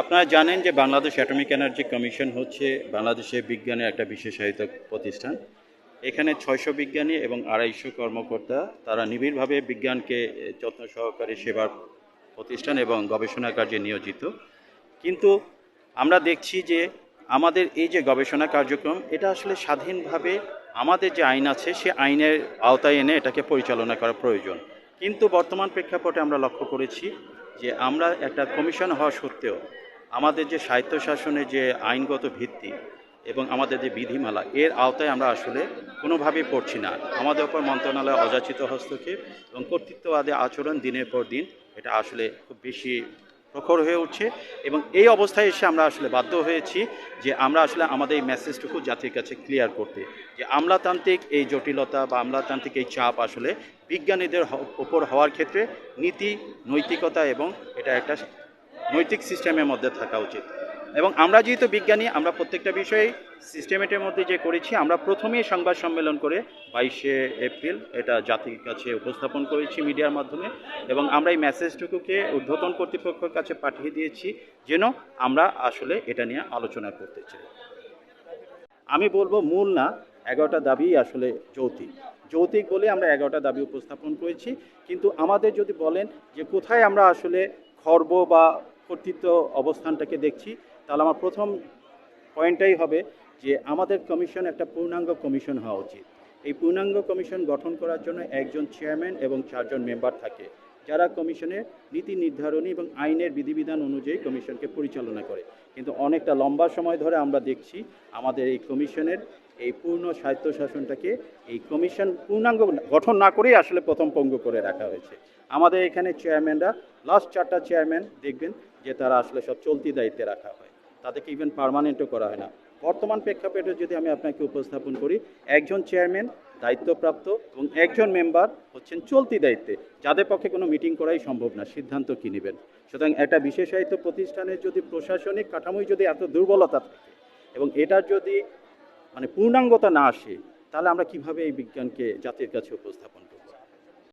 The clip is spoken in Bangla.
আপনারা জানেন যে বাংলাদেশ অ্যাটমিক এনার্জি কমিশন হচ্ছে বাংলাদেশের বিজ্ঞানের একটা বিশেষায়িত প্রতিষ্ঠান। এখানে ছয়শো বিজ্ঞানী এবং আড়াইশো কর্মকর্তা, তারা নিবিড়ভাবে বিজ্ঞানকে যত্ন সহকারে সেবার প্রতিষ্ঠান এবং গবেষণা কার্যে নিয়োজিত। কিন্তু আমরা দেখছি যে আমাদের এই যে গবেষণা কার্যক্রম, এটা আসলে স্বাধীনভাবে আমাদের যে আইন আছে, সে আইনের আওতায় এনে এটাকে পরিচালনা করা প্রয়োজন। কিন্তু বর্তমান প্রেক্ষাপটে আমরা লক্ষ্য করেছি যে আমরা একটা কমিশন হওয়া সত্ত্বেও আমাদের যে সাহিত্য শাসনের যে আইনগত ভিত্তি এবং আমাদের যে বিধিমালা, এর আওতায় আমরা আসলে কোনোভাবেই পড়ছি না। আমাদের ওপর মন্ত্রণালয় অযাচিত হস্তক্ষেপ এবং কর্তৃত্ববাদী আচরণ দিনের পর দিন এটা আসলে খুব বেশি প্রখর হয়ে উঠছে এবং এই অবস্থায় এসে আমরা আসলে বাধ্য হয়েছি যে আমরা আসলে আমাদের এই মেসেজটুকু জাতির কাছে ক্লিয়ার করতে। যে আমলাতান্ত্রিক এই জটিলতা বা আমলাতান্ত্রিক এই চাপ আসলে বিজ্ঞানীদের ওপর হওয়ার ক্ষেত্রে নীতি, নৈতিকতা এবং এটা একটা নৈতিক সিস্টেমের মধ্যে থাকা উচিত। এবং আমরা যেহেতু বিজ্ঞানী, আমরা প্রত্যেকটা বিষয়ে সিস্টেমেটের মধ্যে যে করেছি, আমরা প্রথমেই সংবাদ সম্মেলন করে বাইশে এপ্রিল এটা জাতির কাছে উপস্থাপন করেছি মিডিয়ার মাধ্যমে এবং আমরা এই মেসেজটুকুকে ঊর্ধ্বতন কর্তৃপক্ষের কাছে পাঠিয়ে দিয়েছি যেন আমরা আসলে এটা নিয়ে আলোচনা করতে চাই। আমি বলব মূল না, এগারোটা দাবি আসলে যৌতিক। যৌতিক বলে আমরা এগারোটা দাবি উপস্থাপন করেছি, কিন্তু আমাদের যদি বলেন যে কোথায় আমরা আসলে খর্ব বা কর্তৃত্ব অবস্থানটাকে দেখছি, তাহলে আমার প্রথম পয়েন্টটাই হবে যে আমাদের কমিশন একটা পূর্ণাঙ্গ কমিশন হওয়া উচিত। এই পূর্ণাঙ্গ কমিশন গঠন করার জন্য একজন চেয়ারম্যান এবং চারজন মেম্বার থাকে। যারা কমিশনের নীতি নির্ধারণী এবং আইনের বিধিবিধান অনুযায়ী কমিশনকে পরিচালনা করে। কিন্তু অনেকটা লম্বা সময় ধরে আমরা দেখছি আমাদের এই কমিশনের এই পূর্ণ স্বায়ত্ত শাসনটাকে এই কমিশন পূর্ণাঙ্গ গঠন না করেই আসলে প্রথম পঙ্গু করে রাখা হয়েছে। আমাদের এখানে চেয়ারম্যানরা লাস্ট চারটা চেয়ারম্যান দেখবেন যে তারা আসলে সব চলতি দায়িত্বে রাখা হয়। তাদেরকে ইভেন পার্মানেন্টও করা হয় না। বর্তমান প্রেক্ষাপটে যদি আমি আপনাকে উপস্থাপন করি, একজন চেয়ারম্যান দায়িত্বপ্রাপ্ত এবং একজন মেম্বার হচ্ছেন চলতি দায়িত্বে। যাদের পক্ষে কোনো মিটিং করাই সম্ভব না, সিদ্ধান্ত কি নেবেন? সুতরাং একটা বিশেষায়িত প্রতিষ্ঠানের যদি প্রশাসনিক কাঠামোই যদি এত দুর্বলতা থাকে এবং এটার যদি মানে পূর্ণাঙ্গতা না আসে, তাহলে আমরা কীভাবে এই বিজ্ঞানকে জাতির কাছে উপস্থাপন